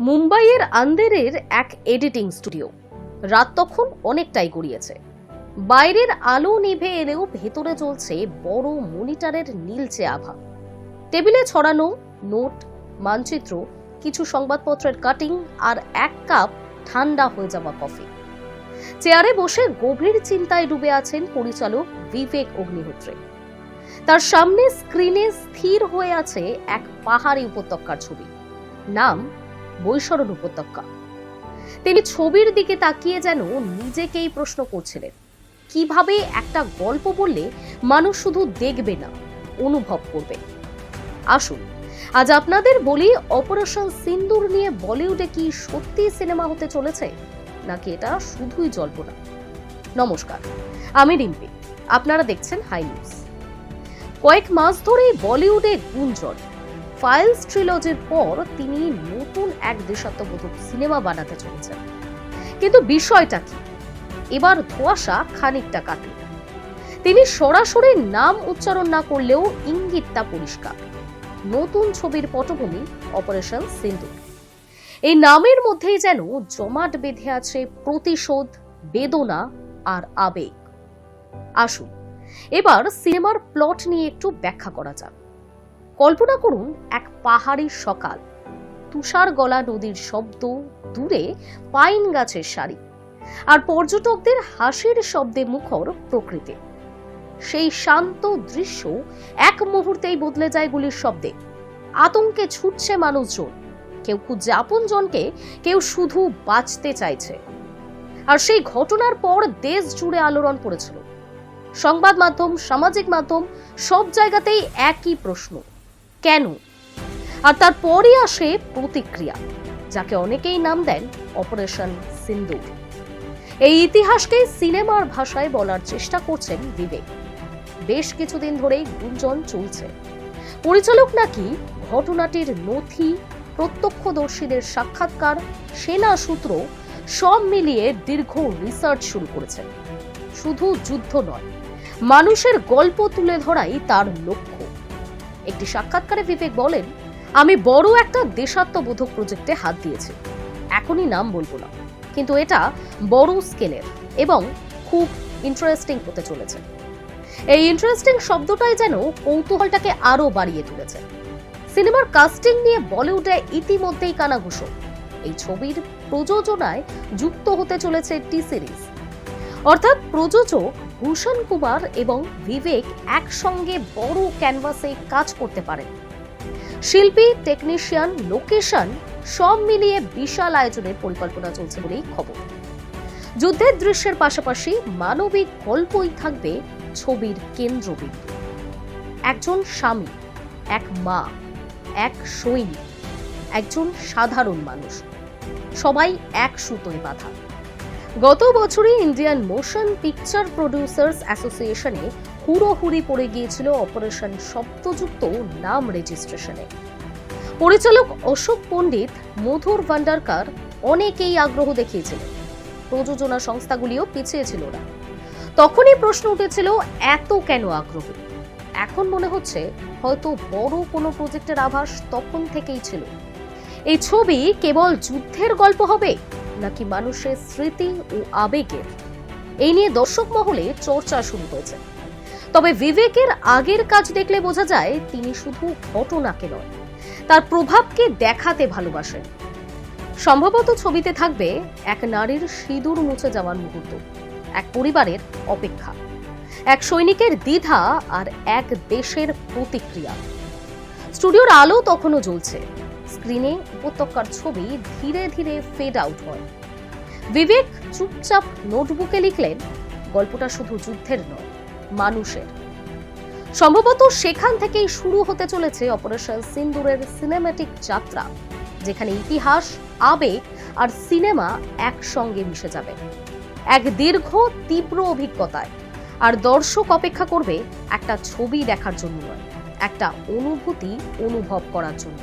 মুম্বাইয়ের আন্দেরের এক editing studio. রাত তখন অনেকটাই গড়িয়েছে। বাইরের আলো নিভে এলেও ভেতরে চলছে বড় মনিটরের নীলচে আভা। টেবিলে ছড়ানো নোট, মানচিত্র, কিছু সংবাদপত্রের কাটিং আর এক কাপ ঠান্ডা হয়ে যাওয়া কফি। চেয়ারে বসে গভীর চিন্তায় ডুবে আছেন পরিচালক বিবেক অগ্নিহোত্রে। তার সামনে স্ক্রিনে স্থির হয়ে আছে এক পাহাড়ি উপত্যকার ছবি। নাম বৈশরণ উপত্যকা। তিনি ছবির দিকে তাকিয়ে যেন নিজেকেই প্রশ্ন করছিলেন, কীভাবে একটা গল্প বললে মানুষ শুধু দেখবে না, অনুভব করবে? আসুন, আজ আপনাদের বলি অপারেশন সিন্দুর নিয়ে বলিউডে কি সত্যি সিনেমা হতে চলেছে, নাকি এটা শুধুই জল্পনা? নমস্কার, আমি রিম্পি, আপনারা দেখছেন হাই নিউজ। কয়েক মাস ধরেই বলিউডে গুঞ্জন ফাইলস ট্রিলজির পর তিনি নতুন এক দেশাত্মবোধক সিনেমা বানাতে চলেছেন। কিন্তু বিষয়টা কি? এবার ধোঁয়াশা খানিকটা কাটল তিনি সরাসরি নাম উচ্চারণ না করলেও ইঙ্গিতটা পরিষ্কার। নতুন ছবির পটভূমি অপারেশন সিন্ধু এই নামের মধ্যেই যেন জমাট বেঁধে আছে প্রতিশোধ, বেদনা আর আবেগ। আসুন, এবার সিনেমার প্লট নিয়ে একটু ব্যাখ্যা করা যাক। কল্পনা করুন, এক পাহাড়ি সকাল। তুষার গলা নদীর শব্দ, দূরে পাইন গাছের সারি। আর পর্যটকদের হাসির শব্দে মুখর প্রকৃতি। সেই শান্ত দৃশ্য এক মুহূর্তেই বদলে যায় গুলির শব্দে। আতঙ্কে ছুটছে মানুষজন। কেউ খুঁজছে আপনজনকে কেউ শুধু বাঁচতে চাইছে। আর সেই ঘটনার পর দেশ জুড়ে আলোড়ন পড়েছিল। সংবাদ মাধ্যম, সামাজিক মাধ্যম, সব জায়গাতেই একই প্রশ্ন। কেন? আর তারপরই আসে প্রতিক্রিয়া, যাকে অনেকেই নাম দেন অপারেশন সিন্দুর এই ইতিহাসকে সিনেমার ভাষায় বলার চেষ্টা করছেন বিবেক। বেশ কিছুদিন ধরেই গুঞ্জন চলছে। পরিচালক নাকি ঘটনাটির নথি, প্রত্যক্ষদর্শীদের সাক্ষাৎকার, সেনা সূত্র, সব মিলিয়ে দীর্ঘ রিসার্চ শুরু করেছেন। শুধু যুদ্ধ নয়, মানুষের গল্প তুলে ধরাই তার লক্ষ্য। একটি সাক্ষাৎকারে বিবেক বলেন, আমি বড় একটা দেশাত্মবোধক প্রজেক্টে হাত দিয়েছি। এখনই নাম বলব না। কিন্তু এটা বড় স্কেলের এবং খুব ইন্টারেস্টিং হতে চলেছে। এই ইন্টারেস্টিং শব্দটাই যেন কৌতূহলটাকে আরও বাড়িয়ে তুলেছে। সিনেমার কাস্টিং নিয়ে বলিউডে ইতিমধ্যেই কানাঘুষো। এই ছবির প্রযোজনায় যুক্ত হতে চলেছে টি সিরিজ অর্থাৎ প্রযোজক ভূষণ কুমার এবং বিবেক একসঙ্গে বড় ক্যানভাসে কাজ করতে পারেন শিল্পী টেকনিশিয়ান লোকেশন সব মিলিয়ে বিশাল আয়োজনের পরিকল্পনা চলছে বলেই খবর। যুদ্ধের দৃশ্যের পাশাপাশি মানবিক গল্পই থাকবে ছবির কেন্দ্রবিন্দু। একজন স্বামী, এক মা, এক সৈনিক, একজন সাধারণ মানুষ। সবাই এক সুতোয় বাঁধা। গত বছরই ইন্ডিয়ান মোশন পিকচার প্রডিউসার্স অ্যাসোসিয়েশনে হুড়োহুড়ি পড়ে গিয়েছিল অপারেশন শব্দযুক্ত নাম রেজিস্ট্রেশনে পরিচালক অশোক পণ্ডিত, মধুর ভান্ডারকার অনেকেই আগ্রহ দেখিয়েছিলেন প্রযোজনা সংস্থাগুলিও পিছিয়ে ছিল না তখনই প্রশ্ন উঠেছিল, এত কেন আগ্রহ? এখন মনে হচ্ছে, হয়তো বড় কোনো প্রজেক্টের আভাস তখন থেকেই ছিল। এই ছবি কেবল যুদ্ধের গল্প হবে? নাকি মানুষের স্মৃতি ও আবেগের? এই নিয়ে দর্শক মহলে চর্চা শুরু হয়েছে। তবে বিবেকের আগের কাজ দেখলে বোঝা যায় তিনি শুধু ঘটনাকে নয়, তার প্রভাবকে দেখাতে ভালোবাসেন। সম্ভবত ছবিতে থাকবে এক নারীর সিঁদুর মুছে যাওয়ার মুহূর্ত, এক পরিবারের অপেক্ষা, এক সৈনিকের দ্বিধা আর এক দেশের প্রতিক্রিয়া। স্টুডিওর আলো তখনও জ্বলছে। স্ক্রিনে উপত্যকার ছবি ধীরে ধীরে ফেড আউট হয়। বিবেক চুপচাপ নোটবুকে লিখলেন, গল্পটা শুধু যুদ্ধের নয়, মানুষের। সম্ভবত সেখান থেকেই শুরু হতে চলেছে অপারেশন সিন্দুরের সিনেম্যাটিক যাত্রা, যেখানে ইতিহাস, আবেগ আর সিনেমা একসঙ্গে মিশে যাবে। এক দীর্ঘ, তীব্র অভিজ্ঞতায়, আর দর্শক অপেক্ষা করবে একটা ছবি দেখার জন্য নয়, একটা অনুভূতি অনুভব করার জন্য।